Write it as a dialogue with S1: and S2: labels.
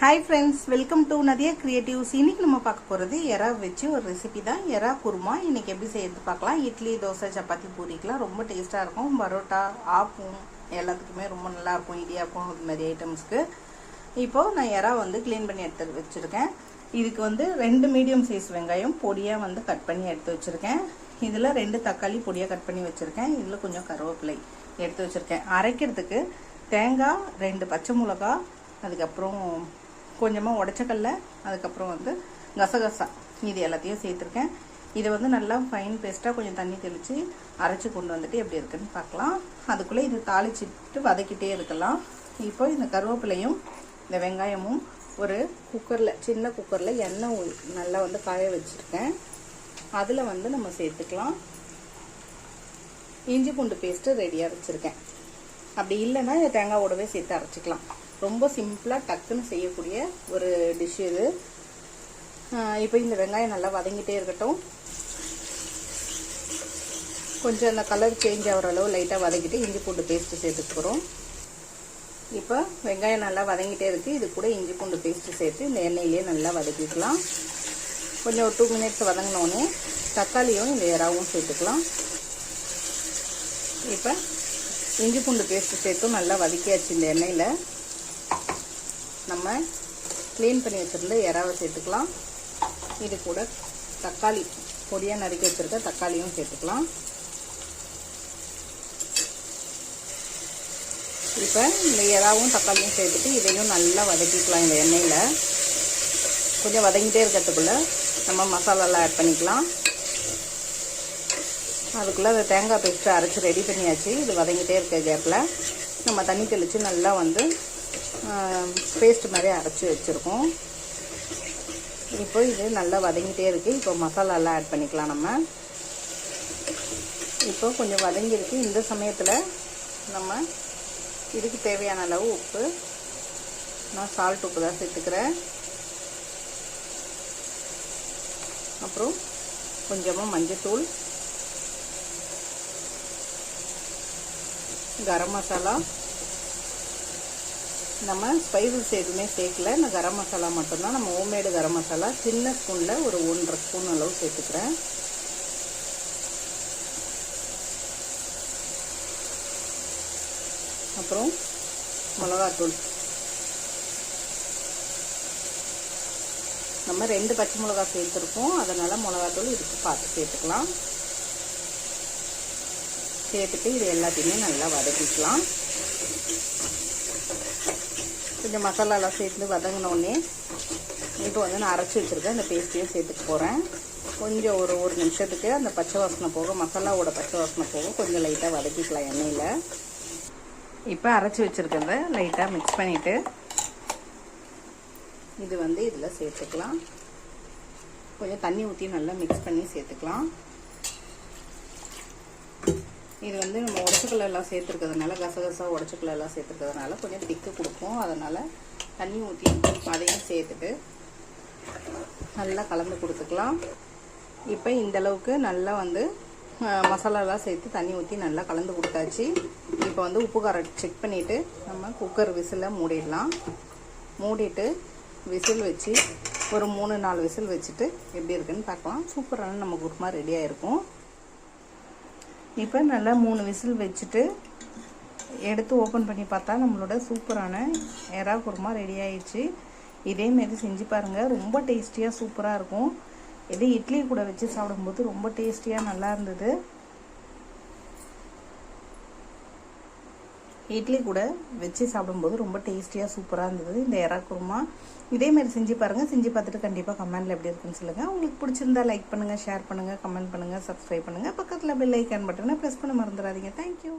S1: Hi friends welcome to Nadiya creatives இன்னைக்கு நம்ம பார்க்க போகிறது எறா வச்சு ஒரு ரெசிபி தான். எறா குருமா. இன்றைக்கி எப்படி செய்யறது பார்க்கலாம். இட்லி தோசை சப்பாத்தி பூரிக்கெலாம் ரொம்ப டேஸ்ட்டாக இருக்கும். பரோட்டா ஆப்பும் எல்லாத்துக்குமே ரொம்ப நல்லாயிருக்கும் இடியாப்பும் இடியாப்பம் இது மாதிரி ஐட்டம்ஸ்க்கு. இப்போது நான் எறா வந்து க்ளீன் பண்ணி எடுத்து வச்சுருக்கேன். இதுக்கு வந்து ரெண்டு மீடியம் சைஸ் வெங்காயம் பொடியாக வந்து கட் பண்ணி எடுத்து வச்சுருக்கேன். இதில் ரெண்டு தக்காளி பொடியாக கட் பண்ணி வச்சுருக்கேன். இதில் கொஞ்சம் கருவேப்பிலை எடுத்து வச்சுருக்கேன். அரைக்கிறதுக்கு தேங்காய் ரெண்டு பச்சை மிளகா அதுக்கப்புறம் கொஞ்சமாக உடச்சக்கல்ல அதுக்கப்புறம் வந்து கசகசா. இது எல்லாத்தையும் சேர்த்துருக்கேன். இதை வந்து நல்லா ஃபைன் பேஸ்ட்டாக கொஞ்சம் தண்ணி தெளித்து அரைச்சி கொண்டு வந்துட்டு எப்படி இருக்குன்னு பார்க்கலாம். அதுக்குள்ளே இது தாளிச்சிட்டு வதக்கிட்டே இருக்கலாம். இப்போ இந்த கருவேப்பிலையும் இந்த வெங்காயமும் ஒரு குக்கரில் சின்ன குக்கரில் எண்ணெய் நல்லா வந்து காய வச்சுருக்கேன். அதில் வந்து நம்ம சேர்த்துக்கலாம். இஞ்சி பூண்டு பேஸ்ட்டு ரெடியாக வச்சுருக்கேன். அப்படி இல்லைன்னா இதை தேங்காவோடவே சேர்த்து அரைச்சிக்கலாம். ரொம்ப சிம்பிளாக டக்குன்னு செய்யக்கூடிய ஒரு டிஷ் இது. இப்போ இந்த வெங்காயம் நல்லா வதங்கிட்டே இருக்கட்டும். கொஞ்சம் அந்த கலர் சேஞ்ச் ஆகிற அளவு லைட்டாக வதக்கிட்டு இஞ்சி பூண்டு பேஸ்ட்டு சேர்த்துக்கிறோம் இப்போ வெங்காயம் நல்லா வதங்கிட்டே இருக்குது இது கூட இஞ்சி பூண்டு பேஸ்ட்டு சேர்த்து இந்த எண்ணெயிலே நல்லா வதக்கிக்கலாம். கொஞ்சம் ஒரு டூ மினிட்ஸ் வதங்கினோடனே தக்காளியும் இந்த இறாவும் சேர்த்துக்கலாம். இப்போ இஞ்சி பூண்டு பேஸ்ட்டு சேர்த்தும் நல்லா வதக்கியாச்சு இந்த எண்ணெயில். நம்ம க்ளீன் பண்ணி வச்சுருந்த இறாவை சேர்த்துக்கலாம். இது கூட தக்காளி பொடியாக நறுக்கி வச்சுருக்க தக்காளியும் சேர்த்துக்கலாம். இப்போ இந்த இறாவும் தக்காளியும் சேர்த்துட்டு இதையும் நல்லா வதக்கிக்கலாம் இந்த எண்ணெயில். கொஞ்சம் வதங்கிட்டே இருக்கிறதுக்குள்ளே நம்ம மசாலாலாம் ஆட் பண்ணிக்கலாம். அதுக்குள்ளே அந்த தேங்காய் பேஸ்ட்டு அரைச்சி ரெடி பண்ணியாச்சு. இது வதங்கிட்டே இருக்க கேப்பில் நம்ம தண்ணி தெளித்து நல்லா வந்து பேஸ்ட் மாதிரி அரைச்சி வச்சுருக்கோம். இப்போ இது நல்லா வதங்கிட்டே இருக்குது இப்போ மசாலாலாம் ஆட் பண்ணிக்கலாம் நம்ம. இப்போ கொஞ்சம் வதங்கியிருக்கு. இந்த சமயத்தில் நம்ம இதுக்கு தேவையான அளவு உப்பு. நான் சால்ட் உப்பு தான் சேர்த்துக்கிறேன். அப்புறம் கொஞ்சமாக மஞ்சத்தூள். கரம் மசாலா. நம்ம ஸ்பைசஸ் எதுவுமே சேர்க்கல. நான் கரம் மசாலா மட்டும்தான். நம்ம ஹோம்மேடு கரம் மசாலா சின்ன ஸ்பூனில் ஒரு ஒன்றரை ஸ்பூன் அளவு சேர்த்துக்கிறேன். அப்புறம் மிளகாத்தூள். நம்ம ரெண்டு பச்சை மிளகா சேர்த்துருக்கோம். அதனால் மிளகாத்தூள் இதுக்கு பார்த்து சேர்த்துக்கலாம். சேர்த்துட்டு இது எல்லாத்தையுமே நல்லா வதக்கிக்கலாம். கொஞ்சம் மசாலாலாம் சேர்த்து வதங்கினோடனே இப்போ வந்து நான் அரைச்சி வச்சுருக்கேன். அந்த பேஸ்ட்டையும் சேர்த்துக்க போகிறேன் கொஞ்சம் ஒரு ஒரு நிமிஷத்துக்கு அந்த பச்சை வாசனை போக மசாலாவோட பச்சை வாசனை போக கொஞ்சம் லைட்டாக வதக்கிக்கலாம் எண்ணெயில். இப்போ அரைச்சி வச்சுருக்கிறத லைட்டாக மிக்ஸ் பண்ணிவிட்டு இது வந்து இதில் சேர்த்துக்கலாம். கொஞ்சம் தண்ணி ஊற்றி நல்லா மிக்ஸ் பண்ணி சேர்த்துக்கலாம். இது வந்து நம்ம உடச்சுக்கல்ல எல்லாம் சேர்த்துருக்கிறதுனால கசகசா உடச்சுக்கல்ல எல்லாம் சேர்த்துருக்கிறதுனால கொஞ்சம் திக்கு கொடுக்கும். அதனால் தண்ணி ஊற்றி அதையும் சேர்த்துட்டு நல்லா கலந்து கொடுத்துக்கலாம். இப்போ இந்தளவுக்கு நல்லா வந்து மசாலாலாம் சேர்த்து தண்ணி ஊற்றி நல்லா கலந்து கொடுத்தாச்சு. இப்போ வந்து உப்பு காரம் செக் பண்ணிவிட்டு நம்ம குக்கர் விசிலை மூடிடலாம். மூடிட்டு விசில் வச்சு ஒரு மூணு நாலு விசில் வச்சுட்டு எப்படி இருக்குன்னு பார்க்கலாம். சூப்பரான நம்ம குருமா ரெடியாக இருக்கும். இப்போ நல்லா மூணு விசில் வச்சுட்டு எடுத்து ஓப்பன் பண்ணி பார்த்தா நம்மளோட சூப்பரான எறா குருமா ரெடி ஆயிடுச்சு. இதேமாரி செஞ்சு பாருங்கள் ரொம்ப டேஸ்டியாக சூப்பராக இருக்கும். இதே இட்லி கூட வச்சு சாப்பிடும்போது ரொம்ப டேஸ்டியாக நல்லா இருந்தது. இட்லி கூட வச்சு சாப்பிடும்போது ரொம்ப டேஸ்டியாக சூப்பராக இருந்தது. இந்த எறா குருமா. இதேமாரி செஞ்சு பாருங்கள் செஞ்சு பார்த்துட்டு கண்டிப்பாக கமெண்டில் எப்படி இருக்குன்னு சொல்லுங்கள் உங்களுக்கு பிடிச்சிருந்தா லைக் பண்ணுங்கள் ஷேர் பண்ணுங்கள் கமெண்ட் பண்ணுங்கள் சப்ஸ்கிரைப் பண்ணுங்கள் பக்கத்தில் பெல் ஐக்கான் பட்டனை ப்ரெஸ் பண்ண மறந்துடாதீங்க. தேங்க்யூ